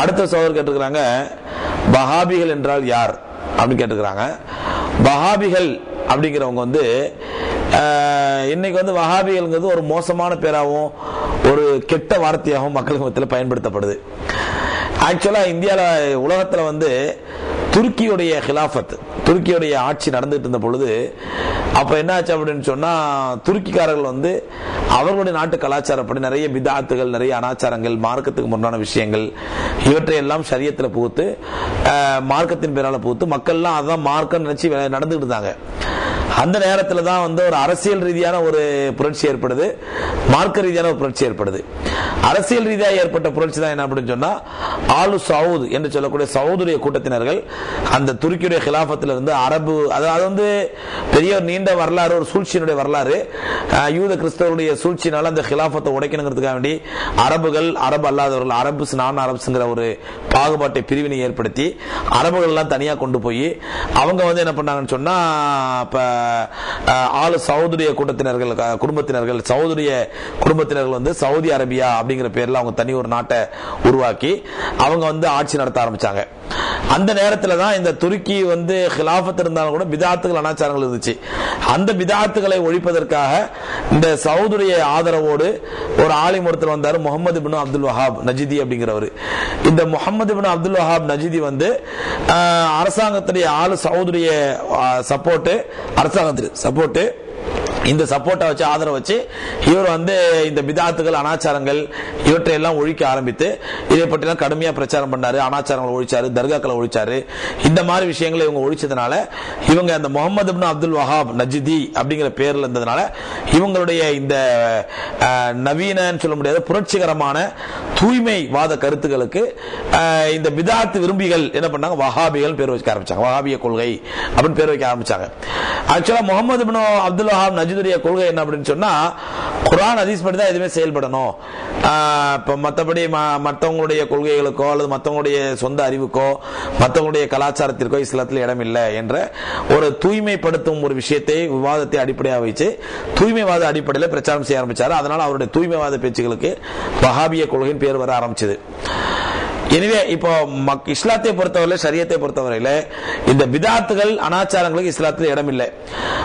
அடுத்த சோதர் கேட்டிருக்கிறாங்க வஹாபிகள் என்றால் யார்? அப்படின்னு கேட்டிருக்கிறாங்க. வஹாபிகள் அப்படிங்கிறவங்க வந்து இன்னைக்கு வந்து வஹாபிகள்ங்கிறது ஒரு மோசமான பேராகவும் ஒரு கெட்ட வார்த்தையாகவும் மக்களுக்கு மத்தியில் பயன்படுத்தப்படுது. ஆக்சுவலாக இந்தியாவில் உலகத்தில் வந்து துருக்கியுடைய ஹிலாஃபத் துருக்கியுடைய ஆட்சி நடந்துட்டு இருந்த பொழுது அப்ப என்ன ஆச்சு அப்படின்னு சொன்னா துருக்கிக்காரர்கள் வந்து அவர்களுடைய நாட்டு கலாச்சாரப்படி நிறைய விதாத்துகள் நிறைய அனாச்சாரங்கள் மார்க்கத்துக்கு முன்னான விஷயங்கள் இவற்றை எல்லாம் சரியத்தில் புகுத்து மார்க்கத்தின் பேரால புகுத்து மக்கள்லாம் அதான் மார்க்கம் நினைச்சு நடந்துகிட்டு இருந்தாங்க. அந்த நேரத்தில் தான் வந்து ஒரு அரசியல் ரீதியான ஒரு புரட்சி ஏற்படுது. மார்க்க ரீதியான ஒரு புரட்சி ஏற்படுது. அரசியல் ரீதியாக ஏற்பட்ட புரட்சி தான் என்ன அப்படின்னு சொன்னால் ஆலு சவுத் என்று சொல்லக்கூடிய சவுதுடைய கூட்டத்தினர்கள் அந்த துருக்கியுடைய ஹிலாஃபத்தில் இருந்து அரபு அது அது வந்து பெரிய ஒரு நீண்ட வரலாறு ஒரு சூழ்ச்சியினுடைய வரலாறு. யூத கிறிஸ்தவருடைய சூழ்ச்சினால அந்த ஹிலாஃபத்தை உடைக்கணுங்கிறதுக்காக வேண்டி அரபுகள் அரபு அல்லாதவர்கள் அரபுஸ் நான் அரபுங்கிற ஒரு பாகுபாட்டை பிரிவினை ஏற்படுத்தி அரபுகள் எல்லாம் தனியாக கொண்டு போய் அவங்க வந்து என்ன பண்ணாங்கன்னு சொன்னால் இப்போ ஆளு சௌதரிய கூட்டத்தினர்கள் குடும்பத்தினர்கள் சௌதரிய குடும்பத்தினர்கள் வந்து சவுதி அரேபியா அப்படிங்கிற பேர்ல அவங்க தனி ஒரு நாட்டை உருவாக்கி அவங்க வந்து ஆட்சி நடத்த ஆரம்பிச்சாங்க. அந்த நேரத்தில் தான் இந்த துருக்கி வந்து ஹிலாஃபத் இருந்தாலும் கூட பிதாத்துகள் அனாச்சாரங்கள் இருந்துச்சு. அந்த பிதாத்துகளை ஒழிப்பதற்காக இந்த சவுதுடைய ஆதரவோடு ஒரு ஆலிம் ஒருத்தர் வந்தார் முகமது பின் அப்துல் வஹாப் நஜிதி அப்படிங்கிறவர். இந்த முகமது பின் அப்துல் வஹாப் நஜிதி வந்து அரசாங்கத்துடைய ஆளு சவுதுடைய சப்போர்ட்டு அரசாங்கத்துடைய சப்போர்ட்டு இந்த சப்போர்ட்டை வச்சு ஆதரவு வச்சு இவர் வந்து இந்த விதாத்துகள் அனாச்சாரங்கள் இவற்றை எல்லாம் ஒழிக்க ஆரம்பித்து இதை பற்றிலாம் கடுமையாக பிரச்சாரம் பண்ணாரு அனாச்சாரங்களை ஒழிச்சாரு தர்காக்களை ஒழிச்சாரு. இந்த மாதிரி விஷயங்களை இவங்க ஒழிச்சதுனால இவங்க அந்த முகமது இப்னு அப்துல் வஹாப் நஜிதி அப்படிங்கிற பேரில் இருந்ததுனால இவங்களுடைய இந்த நவீனன்னு சொல்ல முடியாத புரட்சிகரமான தூய்மைவாத கருத்துக்களுக்கு இந்த விதாத்து விரும்பிகள் என்ன பண்ணாங்க? வஹாபிகள் பேர் வைக்க ஆரம்பிச்சாங்க. வஹாபிய கொள்கை அப்படின்னு பேர் வைக்க ஆரம்பிச்சாங்க. ஆக்சுவலா முகமது அப்துல் வஹாப் நஜி நஜிதுடைய கொள்கை என்ன அப்படின்னு சொன்னா குரான் ஹதீஸ் படி தான் எதுவுமே செயல்படணும். இப்போ மற்றபடி மற்றவங்களுடைய கொள்கைகளுக்கோ அல்லது மற்றவங்களுடைய சொந்த அறிவுக்கோ மற்றவங்களுடைய கலாச்சாரத்திற்கோ இஸ்லாத்தில் இடம் இல்லை என்ற ஒரு தூய்மைப்படுத்தும் ஒரு விஷயத்தை விவாதத்தை அடிப்படையாக வச்சு தூய்மைவாத அடிப்படையில் பிரச்சாரம் செய்ய ஆரம்பிச்சார். அதனால் அவருடைய தூய்மைவாத பேச்சுகளுக்கு வஹாபிய கொள்கையின் பேர் வர ஆரம்பிச்சது. எனவே இப்போ மக்- இஸ்லாத்தை பொறுத்தவரையில் சரியத்தை பொறுத்தவரையில இந்த பிதாத்துகள் அனாச்சாரங்களுக்கு இஸ்லாத்தில் இடம் இல்லை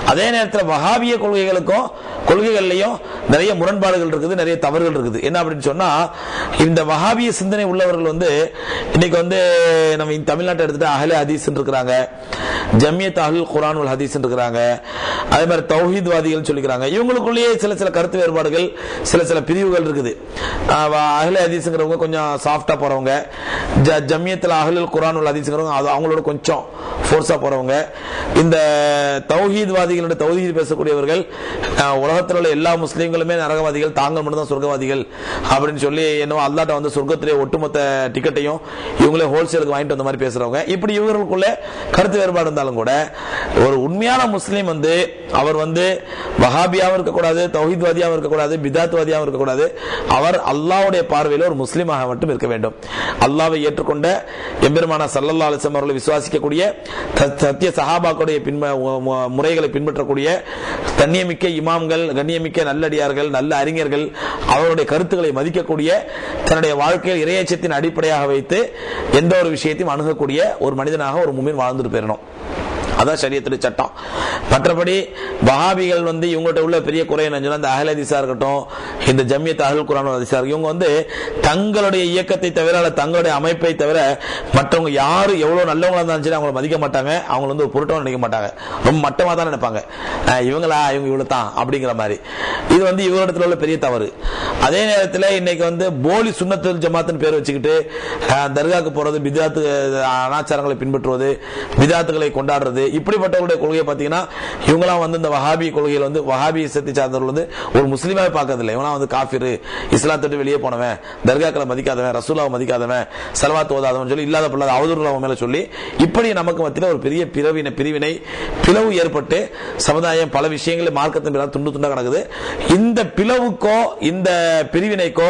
அதே நேரத்தில் மகாவிய கொள்கைகளுக்கும் கொள்கைகள்லையும் நிறைய முரண்பாடுகள் இருக்குது நிறைய தவறுகள் இருக்குது. என்ன அப்படின்னு சொன்னா இந்த வஹாபிய சிந்தனை உள்ளவர்கள் வந்து இன்னைக்கு வந்து நம்ம இந்த தமிழ்நாட்டை எடுத்துட்டு அஹ்லே ஹதீஸ் இருக்கிறாங்க ஜமியத் அஹ்லுல் உல் ஹதீஸ் இருக்கிறாங்க அதே மாதிரி தௌஹீத்வாதிகள் சொல்லிக்கிறாங்க. இவங்களுக்குள்ளேயே சில சில கருத்து வேறுபாடுகள் சில சில பிரிவுகள் இருக்குது. அகலே அஹ்லே ஹதீஸ்ங்கிறவங்க கொஞ்சம் சாஃப்டா போறவங்க ஜ- ஜமியத்துல அஹ்லுல் குரானுல் ஹதீஸ்ங்கிறவங்க அது அவங்களோட கொஞ்சம் ஃபோர்ஸா போறவங்க. இந்த தௌஹீத்வாதிகளோட தௌஹீத் பேசக்கூடியவர்கள் உலக உலகத்தில் உள்ள எல்லா முஸ்லீம்களுமே நரகவாதிகள் தாங்கள் மட்டும் தான் சொர்க்கவாதிகள் அப்படின்னு சொல்லி என்னவோ அல்லாட்ட வந்து சொர்க்கத்திலே ஒட்டுமொத்த டிக்கெட்டையும் இவங்களே ஹோல்சேலுக்கு வாங்கிட்டு வந்த மாதிரி பேசுறவங்க. இப்படி இவர்களுக்குள்ள கருத்து வேறுபாடு இருந்தாலும் கூட ஒரு உண்மையான முஸ்லீம் வந்து அவர் வந்து வஹாபியாவும் இருக்கக்கூடாது தௌஹித்வாதியாகவும் இருக்கக்கூடாது பிதாத்வாதியாகவும் இருக்கக்கூடாது. அவர் அல்லாவுடைய பார்வையில் ஒரு முஸ்லீமாக மட்டும் இருக்க வேண்டும். அல்லாவை ஏற்றுக்கொண்ட எம்பெருமான சல்லல்லா அலிசம் அவர்களை விசுவாசிக்கக்கூடிய சத்திய சஹாபாக்களுடைய பின்ப முறைகளை பின்பற்றக்கூடிய கண்ணியமிக்க இமாம்கள் கண்ணியமிக்க நல்லடியார்கள் நல்ல அறிஞர்கள் அவருடைய கருத்துக்களை மதிக்கக்கூடிய தன்னுடைய வாழ்க்கையில் இறையச்சத்தின் அடிப்படையாக வைத்து எந்த ஒரு விஷயத்தையும் அணுகக்கூடிய ஒரு மனிதனாக ஒரு முமின் வாழ்ந்துட்டு போயிடணும் அதான் சரியத்துடைய சட்டம். மற்றபடி வஹாபிகள் வந்து இவங்ககிட்ட உள்ள பெரிய குறை என்ன சொன்னா, இந்த இருக்கட்டும் இந்த ஜம்மியத் அஹல் குரான் ஹதீஸா இவங்க வந்து தங்களுடைய இயக்கத்தை தவிர அல்ல தங்களுடைய அமைப்பை தவிர மற்றவங்க யாரு எவ்வளவு நல்லவங்களா இருந்தாலும் சரி அவங்கள மதிக்க மாட்டாங்க. அவங்க வந்து ஒரு பொருட்டம் நினைக்க மாட்டாங்க. ரொம்ப மட்டமா தான் நினைப்பாங்க. இவங்களா இவங்க இவ்வளவு தான் அப்படிங்கிற மாதிரி. இது வந்து இவரிடத்துல உள்ள பெரிய தவறு. அதே நேரத்தில் இன்னைக்கு வந்து போலி சுன்னத்துல் ஜமாத்துன்னு பேர் வச்சுக்கிட்டு தர்காக்கு போறது பிதாத்து அனாச்சாரங்களை பின்பற்றுவது பிதாத்துகளை கொண்டாடுறது இப்படிப்பட்டவருடைய கொள்கையை பார்த்தீங்கன்னா இவங்களாம் வந்து இந்த வஹாபி கொள்கையில் வந்து வஹாபி இசத்தை சார்ந்தவர்கள் வந்து ஒரு முஸ்லீமாவே பார்க்கறதில்லை. இவனா வந்து காஃபிரு இஸ்லாத்தோட்டு வெளியே போனவன் தர்காக்களை மதிக்காதவன் ரசூலாவை மதிக்காதவன் சலவாத் ஓதாதவன் சொல்லி இல்லாத பிள்ளாத அவதூறுலாவை மேலே சொல்லி இப்படி நமக்கு மத்தியில் ஒரு பெரிய பிறவினை பிரிவினை பிளவு ஏற்பட்டு சமுதாயம் பல விஷயங்களில் மார்க்கத்தின் பின்னால் துண்டு துண்டாக கிடக்குது. இந்த பிளவுக்கோ இந்த பிரிவினைக்கோ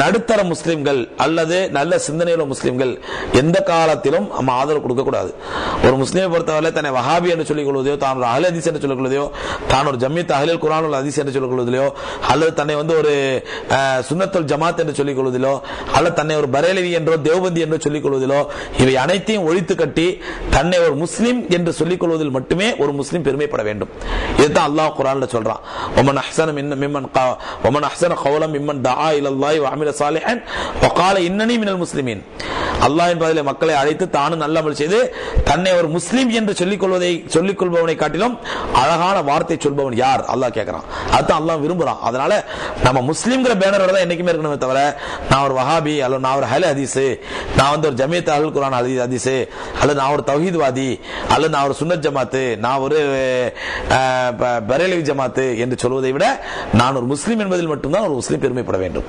நடுத்தர முஸ்லிம்கள் அல்லது நல்ல சிந்தனையுள்ள முஸ்லிம்கள் எந்த காலத்திலும் நம்ம ஆதரவு கொடுக்க கூடாது ஒரு முஸ்லீமை பொறுத்தவரை தன்னை வஹாபி என்று சொல்லிக் கொள்வதையோ தான் ஒரு அஹல் ஹதீஸ் என்று சொல்லிக் கொள்வதையோ தான் ஒரு ஜம்மித் அகலில் குரான் உல் ஹதீஸ் என்று சொல்லிக் கொள்வதிலோ அல்லது தன்னை வந்து ஒரு அஹ், ஜமாத் என்று சொல்லிக் கொள்வதிலோ அல்லது தன்னை ஒரு பரேலவி என்றோ தேவபந்தி என்றோ சொல்லிக் கொள்வதிலோ இவை அனைத்தையும் ஒழித்து கட்டி தன்னை ஒரு முஸ்லீம் என்று சொல்லிக் கொள்வதில் மட்டுமே ஒரு முஸ்லீம் பெருமைப்பட வேண்டும். இதுதான் அல்லாஹ் குரான்ல சொல்றான். ஒமன் அஹ்சன மின் மிம்மன் கா- ஒமன் அஹ்சன கௌலம் மிம்மன் தா இலல்லாஹி வ அமில சாலிஹன் ஒகால இன்னனி மினல் முஸ்லிமீன். அல்லாஹ் என்பதிலே மக்களை அழைத்து தானும் நல்ல அமல் செய்து தன்னை ஒரு முஸ்லீம் என்று சொல்லிக் கொள்வதை சொல்லிக் கொள்பவனை காட்டிலும் அழகான வார்த்தை சொல்பவன் யார்? அல்லாஹ் கேட்கிறான். அதுதான் அல்லாஹ் விரும்புறான். அதனால நம்ம முஸ்லீம்ங்கிற பேனரோட தான் என்னைக்குமே இருக்கணுமே தவிர நான் ஒரு வஹாபி அல்லது நான் ஒரு ஹலி ஹதீஸு நான் வந்து ஒரு ஜமியத் அல் குரான் ஹதீஸ் ஹதீஸு அல்லது நான் ஒரு தௌஹீத்வாதி அல்லது நான் ஒரு சுன்னத் ஜமாத்து நான் ஒரு பரேலி ப- ஜமாத்து என்று சொல்வதை விட நான் ஒரு முஸ்லீம் என்பதில் மட்டும்தான் ஒரு முஸ்லீம் பெருமைப்பட வேண்டும்.